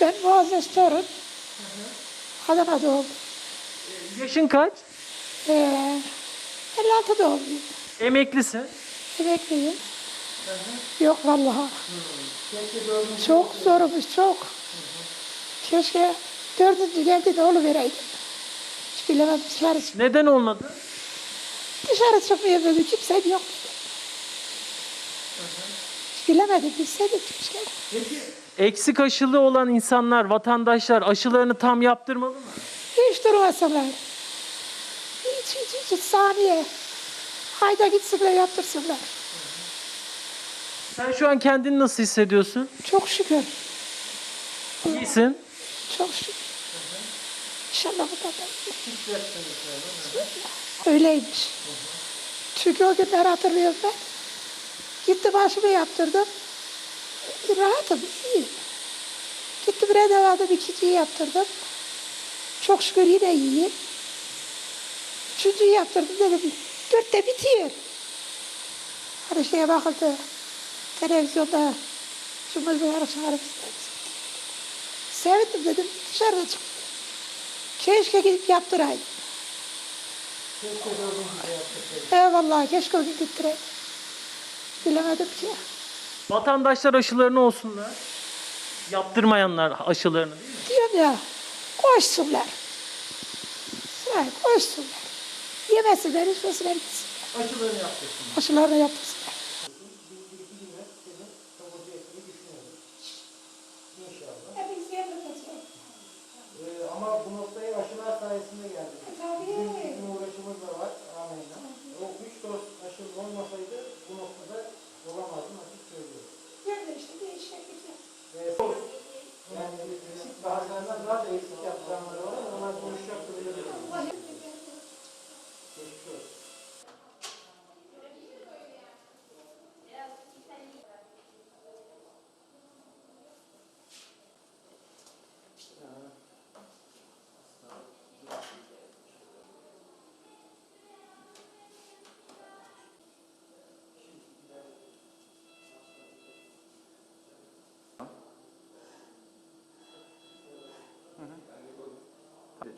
Ben Muazzez Torun. Adana doğumluyum. Yaşın kaç? Ee, 56 doğumluyum. Emeklisin. Emekliyim. Yok vallahi. Çok zormuş, çok. Keşke dördüncü geldi de vereydim. Hiç bilemem dışarı çık. Neden olmadı? Dışarı çıkmıyor böyle kimse yok. Hiç bilemedim, bilseydim keşke. Eksik aşılı olan insanlar, vatandaşlar aşılarını tam yaptırmalı mı? Hiç durmasınlar. Hiç, hiç, hiç, saniye. Hayda gitsinler, yaptırsınlar. Sen şu an kendini nasıl hissediyorsun? Çok şükür, İyisin. çok şükür. İnşallah bu da Öyleymiş. Çünkü o günler hatırlıyorum ben. Gitti başımı yaptırdım. Rahatım, iyiyim. Gitti bir devadım, ikinciyi yaptırdım. Çok şükür yine iyiyim. Üçüncüyü yaptırdım dedim. Dörtte bitiyor. Hani şeye bakıldı. Televizyonda Cumhurbaşkanı çağırıp Sevindim dedim. Dışarıda çıktım. Keşke gidip yaptıraydım. Eyvallah keşke o gün gittireydim. Bilemedim ki. Vatandaşlar aşılarını olsunlar. Yaptırmayanlar aşılarını değil mi? Diyorum ya koşsunlar. Sıraya koşsunlar. Yemesinler, içmesinler, gitsinler. Aşılarını yaptırsınlar. Aşılarını yaptırsınlar. Ee, ama bu noktaya aşılar sayesinde geldik. Bizim, bizim uğraşımız da var. Amenna. O üç doz aşı olmasaydı bu noktada olamazdım açık söylüyorum. Ve yani eksik bazılarından daha da eksik yaptıranlar var. Onlar konuşacaktır. Geçmiş olsun.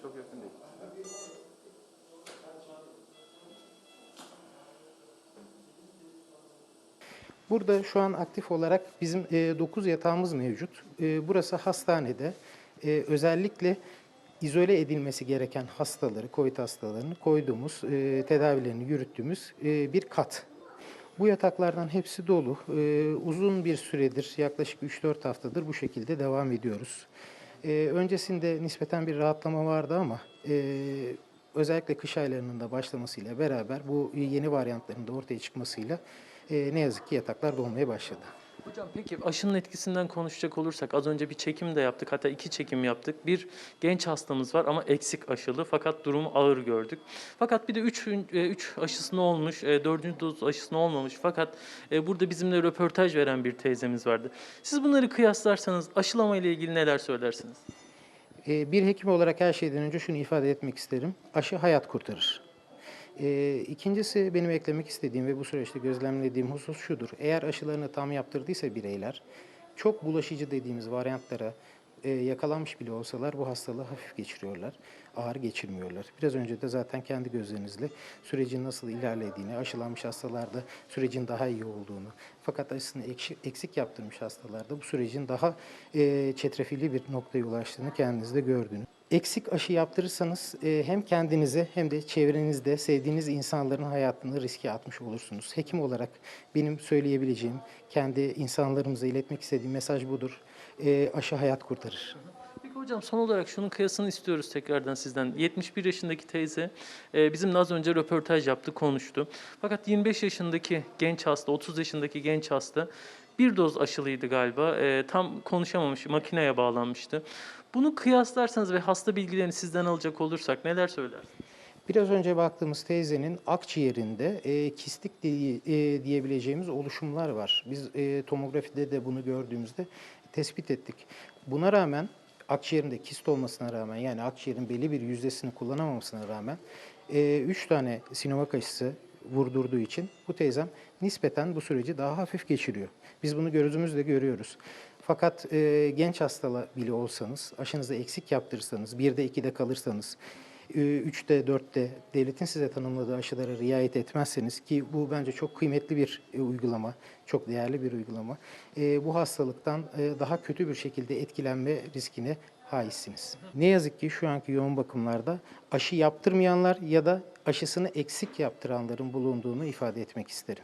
Çok yakın değil. Burada şu an aktif olarak bizim 9 yatağımız mevcut. E, burası hastanede. E, özellikle izole edilmesi gereken hastaları, COVID hastalarını koyduğumuz, e, tedavilerini yürüttüğümüz e, bir kat. Bu yataklardan hepsi dolu. E, uzun bir süredir, yaklaşık 3-4 haftadır bu şekilde devam ediyoruz. E, öncesinde nispeten bir rahatlama vardı ama e, özellikle kış aylarının da başlamasıyla beraber bu yeni varyantların da ortaya çıkmasıyla e, ne yazık ki yataklar dolmaya başladı. Hocam peki aşının etkisinden konuşacak olursak az önce bir çekim de yaptık hatta iki çekim yaptık. Bir genç hastamız var ama eksik aşılı fakat durumu ağır gördük. Fakat bir de 3 üç aşısını olmuş, 4. doz aşısını olmamış fakat e, burada bizimle röportaj veren bir teyzemiz vardı. Siz bunları kıyaslarsanız aşılama ile ilgili neler söylersiniz? E, bir hekim olarak her şeyden önce şunu ifade etmek isterim. Aşı hayat kurtarır. E, ikincisi benim eklemek istediğim ve bu süreçte gözlemlediğim husus şudur. Eğer aşılarını tam yaptırdıysa bireyler çok bulaşıcı dediğimiz varyantlara e, yakalanmış bile olsalar bu hastalığı hafif geçiriyorlar, ağır geçirmiyorlar. Biraz önce de zaten kendi gözlerinizle sürecin nasıl ilerlediğini, aşılanmış hastalarda sürecin daha iyi olduğunu, fakat aşısını eksik yaptırmış hastalarda bu sürecin daha e, çetrefilli bir noktaya ulaştığını kendiniz de gördünüz. Eksik aşı yaptırırsanız e, hem kendinize hem de çevrenizde sevdiğiniz insanların hayatını riske atmış olursunuz. Hekim olarak benim söyleyebileceğim, kendi insanlarımıza iletmek istediğim mesaj budur. E, aşı hayat kurtarır. Peki hocam son olarak şunun kıyasını istiyoruz tekrardan sizden. 71 yaşındaki teyze e, bizimle az önce röportaj yaptı, konuştu. Fakat 25 yaşındaki genç hasta, 30 yaşındaki genç hasta bir doz aşılıydı galiba. E, tam konuşamamış, makineye bağlanmıştı. Bunu kıyaslarsanız ve hasta bilgilerini sizden alacak olursak neler söyler? Biraz önce baktığımız teyzenin akciğerinde e, kistik diye, e, diyebileceğimiz oluşumlar var. Biz e, tomografide de bunu gördüğümüzde tespit ettik. Buna rağmen akciğerinde kist olmasına rağmen yani akciğerin belli bir yüzdesini kullanamamasına rağmen 3 tane Sinovac aşısı vurdurduğu için bu teyzem nispeten bu süreci daha hafif geçiriyor. Biz bunu gözümüzle görüyoruz. Fakat e, genç hastalı bile olsanız, aşınızı eksik yaptırırsanız, 1'de 2'de kalırsanız, 3'te 4'te devletin size tanımladığı aşılara riayet etmezseniz ki bu bence çok kıymetli bir e, uygulama, çok değerli bir uygulama. e, bu hastalıktan e, daha kötü bir şekilde etkilenme riskine haizsiniz. Ne yazık ki şu anki yoğun bakımlarda aşı yaptırmayanlar ya da aşısını eksik yaptıranların bulunduğunu ifade etmek isterim.